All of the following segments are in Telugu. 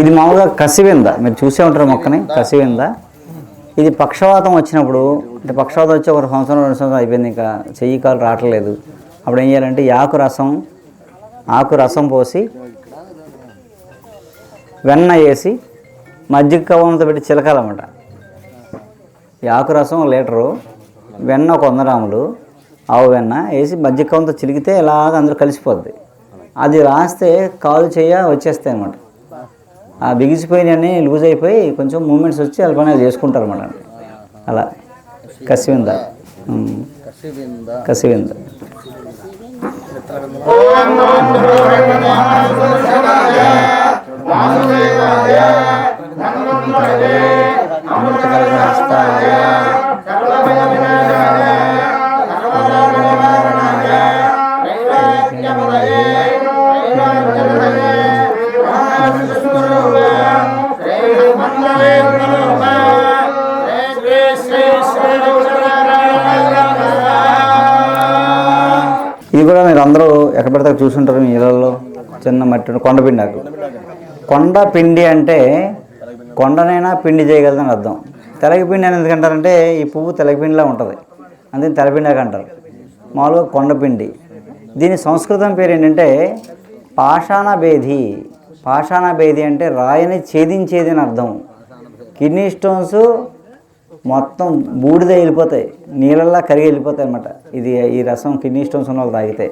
ఇది మామూలుగా కసివింద. మీరు చూసే ఉంటారు మొక్కని కసివింద. ఇది పక్షవాతం వచ్చినప్పుడు అంటే పక్షవాతం వచ్చి ఒక సంవత్సరం రెండు సంవత్సరం అయిపోయింది ఇంకా చెయ్యి కాలు రావట్లేదు. అప్పుడు ఏం చేయాలంటే ఆకు రసం ఆకు రసం పోసి వెన్న వేసి మజ్జిగ కవంతో పెట్టి చిలకాలన్నమాట. ఈ ఆకు రసం లీటరు వెన్న ఒక వంద గ్రాములు ఆవు వెన్న వేసి మజ్జిగ కవంతో చిలికితే ఇలాగ అందరూ కలిసిపోద్ది. అది రాస్తే కాలు చెయ్య వచ్చేస్తాయి అనమాట ఆ బిగిసిపోయినవన్నీ లూజ్ అయిపోయి కొంచెం మూమెంట్స్ వచ్చి వాళ్ళ అది చేసుకుంటారు అనమాట అలా. కసివింద. ఉమ్. కసివింద. ఎక్కడ పెడితే చూసుంటారు మీ ఇళ్ళల్లో చిన్న మట్టి కొండపిండి ఆకు కొండ పిండి అంటే కొండనైనా పిండి చేయగలదని అర్థం. తెలగపిండి అని ఎందుకంటారంటే ఈ పువ్వు తెలగపిండిలా ఉంటుంది. అందుకని తెలపిండి ఆకు అంటారు. మామూలుగా కొండపిండి దీని సంస్కృతం పేరు ఏంటంటే పాషాణ భేది పాషాణ భేది అంటే రాయిని ఛేదించేది అని అర్థం. కిడ్నీ స్టోన్స్ మొత్తం బూడిద వెళ్ళిపోతాయి. నీళ్ళల్లా కరిగి వెళ్ళిపోతాయి అనమాట ఇది ఈ రసం కిడ్నీ స్టోన్స్ ఉన్న వాళ్ళు తాగితే.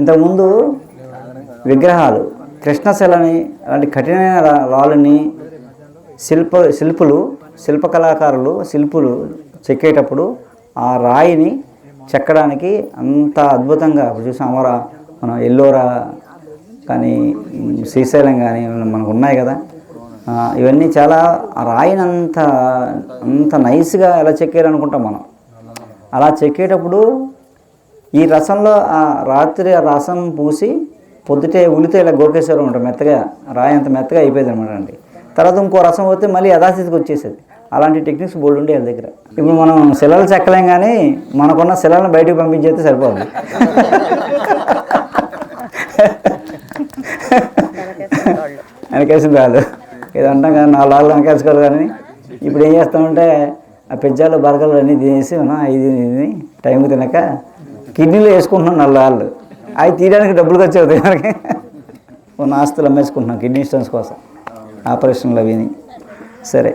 ఇంతకుముందు విగ్రహాలు కృష్ణశిలని అలాంటి కఠినమైన రాళ్ళని శిల్ప శిల్పులు శిల్పకళాకారులు శిల్పులు చెక్కేటప్పుడు ఆ రాయిని చెక్కడానికి అంత అద్భుతంగా ఇప్పుడు చూసాం. అమరా మనం ఎల్లోరా కానీ శ్రీశైలం కానీ మనకు ఉన్నాయి కదా. ఇవన్నీ చాలా ఆ రాయిని అంత అంత నైస్గా ఎలా చెక్కారనుకుంటాం మనం. అలా చెక్కేటప్పుడు ఈ రసంలో ఆ రాత్రి ఆ రసం పూసి పొద్దుటే ఉలితే ఇలా గోకేశ్వరం ఉంటాం మెత్తగా రాయి అంత మెత్తగా అయిపోయింది అనమాట అండి. తర్వాత ఇంకో రసం పోతే మళ్ళీ యథాస్థితికి వచ్చేసేది. అలాంటి టెక్నిక్స్ బోల్డ్ ఉండే వాళ్ళ దగ్గర. ఇప్పుడు మనం శిలలు చెక్కలేం కానీ మనకున్న శిలలను బయటకు పంపించేస్తే సరిపోదు. వెనకేసింది రాదు ఇది అంటాం కానీ నాలుగు రాళ్ళు వెనకేసుకోవాలి కానీ ఇప్పుడు ఏం చేస్తామంటే ఆ పిజ్జాలు బర్గర్లు అన్నీ తినేసి మనం ఇది ఇది టైం తినక కిడ్నీలో వేసుకుంటున్నాం నల్ల వాళ్ళు అవి తీయడానికి డబ్బులు ఖర్చు అవుతాయి మనకి. ఉన్న ఆస్తులు అమ్మేసుకుంటున్నాం కిడ్నీ స్టోన్స్ కోసం. ఆపరేషన్లు అవిని సరే.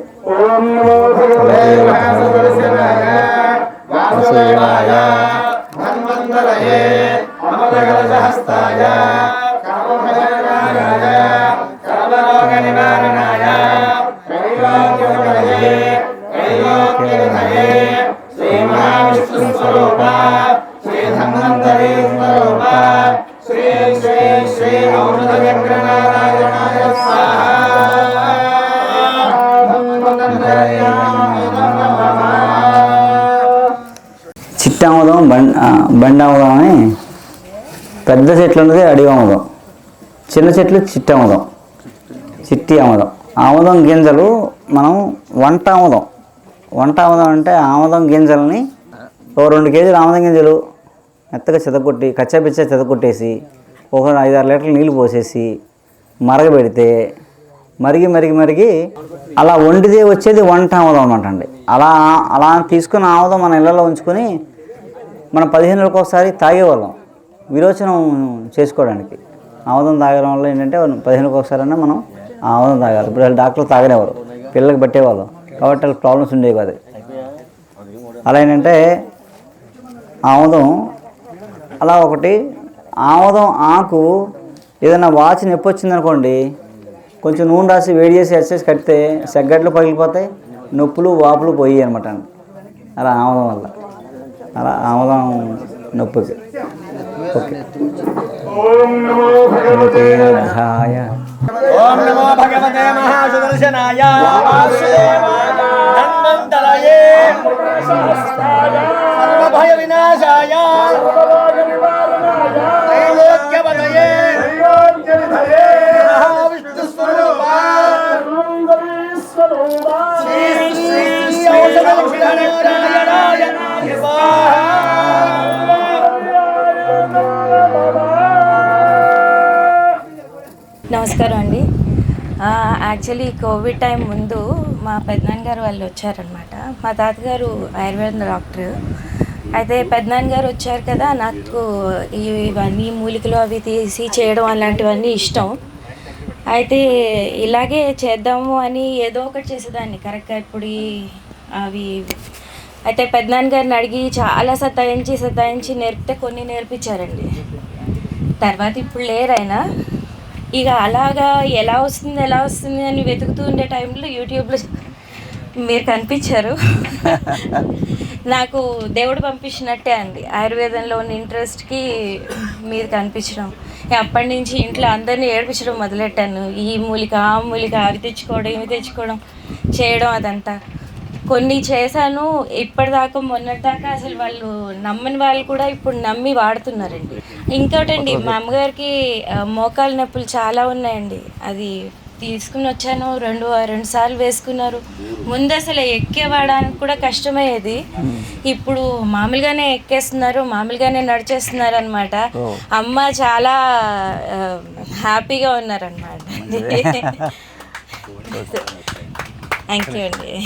చిట్టామదం బండ్ ఆ, బండామదం అని పెద్ద చెట్లు ఉన్నది అడిగి ఆమదం చిన్న చెట్లు చిట్టి చిట్టి ఆమదం. ఆమదం గింజలు మనం వంట ఆమదం. వంట ఆమదం అంటే ఆమదం గింజల్ని ఓ రెండు కేజీలు ఆమదం గింజలు మెత్తగా చెదకొట్టి కచ్చాపిచ్చా చెదకొట్టేసి ఒక ఐదారు లీటర్లు నీళ్ళు పోసేసి మరగబెడితే మరిగి మరిగి మరిగి అలా వండితే వచ్చేది వంట ఆమదం అనమాట అండి. అలా అలా తీసుకున్న ఆమదం మన ఇళ్ళలో ఉంచుకొని మనం పదిహేను రోజులకు ఒకసారి తాగేవాళ్ళం. విరోచనం చేసుకోవడానికి. ఆముదం తాగడం వల్ల ఏంటంటే పదిహేనుకి ఒకసారి మనం ఆముదం తాగాలి. ఇప్పుడు వాళ్ళు డాక్టర్లు తాగనేవారు పిల్లలకి పెట్టేవాళ్ళం. కాబట్టి వాళ్ళకి ప్రాబ్లమ్స్ ఉండేవి కాదు. అలా ఏంటంటే ఆముదం అలా ఒకటి ఆముదం ఆకు ఏదైనా వాచ్ నొప్పి వచ్చిందనుకోండి కొంచెం నూనె రాసి వేడి చేసి ఎక్సైజ్ కడితే సెగ్గట్లు పగిలిపోతాయి నొప్పులు వాపులు పోయి అనమాట అలా ఆముదం వల్ల. అలా ఆముదం నొప్పికి. ఓకే. ఓం నమో భగవతే మహాసుదర్శనాయ నమస్కారం అండి. యాక్చువల్లీ కోవిడ్ టైం ముందు మా పెద్దనాన్నగారు వాళ్ళు వచ్చారనమాట మా తాతగారు ఆయుర్వేద డాక్టర్. అయితే పెద్దనాన్నగారు వచ్చారు కదా నాకు ఇవన్నీ మూలికలు అవి తీసి చేయడం అలాంటివన్నీ ఇష్టం. అయితే ఇలాగే చేద్దాము అని ఏదో ఒకటి చేసేదాన్ని కరెక్ట్గా ఇప్పుడు అవి అయితే పెద్దనాన్నగారిని అడిగి చాలా సతాయించి సతాయించి నేర్పితే కొన్ని నేర్పించారండి. తర్వాత ఇప్పుడు లేరు ఆయన. ఇక అలాగా ఎలా వస్తుంది ఎలా వస్తుంది అని వెతుకుతూ ఉండే టైంలో యూట్యూబ్లో మీరు కనిపించారు. నాకు దేవుడు పంపించినట్టే అండి. ఆయుర్వేదంలో ఉన్న ఇంట్రెస్ట్కి మీరు కనిపించడం. అప్పటి నుంచి ఇంట్లో అందరినీ ఏడిపించడం మొదలెట్టాను. ఈ మూలిక ఆ మూలిక అవి తెచ్చుకోవడం ఇవి తెచ్చుకోవడం చేయడం అదంతా. కొన్ని చేశాను ఇప్పటిదాకా మొన్నటిదాకా అసలు వాళ్ళు నమ్మని వాళ్ళు కూడా ఇప్పుడు నమ్మి వాడుతున్నారండి. ఇంకోటండి మా అమ్మగారికి మోకాలు నొప్పులు చాలా ఉన్నాయండి. అది తీసుకుని వచ్చాను రెండు రెండు సార్లు వేసుకున్నారు. ముందు అసలు ఎక్కేవాడానికి కూడా కష్టమయ్యేది. ఇప్పుడు మామూలుగానే ఎక్కేస్తున్నారు మామూలుగానే నడిచేస్తున్నారు అనమాట అమ్మ చాలా హ్యాపీగా ఉన్నారనమాట థ్యాంక్ యూ అండి.